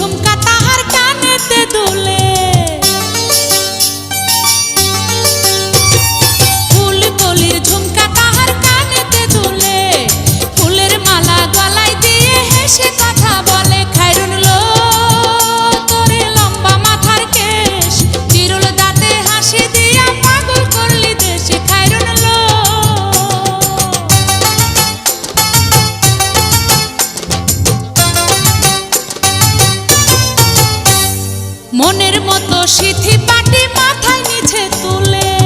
কলির ঝুমকা মনের মতো সিথি পাটি মাথায় নিচে তুলে।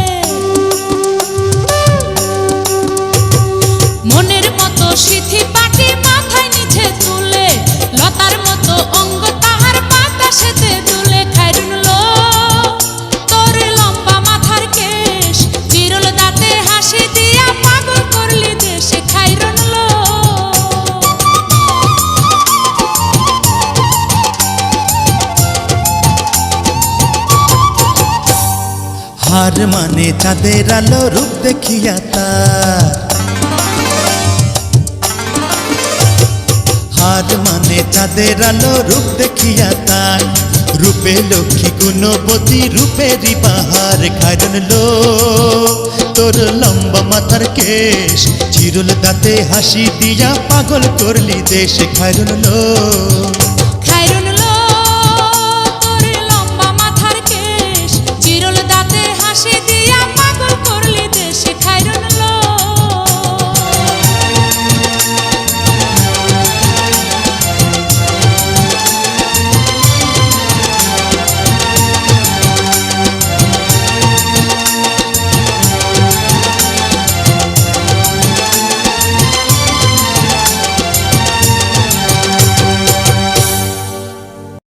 হার মানে চাঁদের আলো, রূপ দেখিয়া তার। হার মানে চাঁদের আলো, রূপ দেখিয়া তার। রূপে লক্ষ্মী গুণবতী, রূপেরই বাহার খাইরন লো তোর লম্বা মাথার কেশ, চিরুল দাঁতে হাসি দিয়া পাগল করলি দেশ খাইরন লো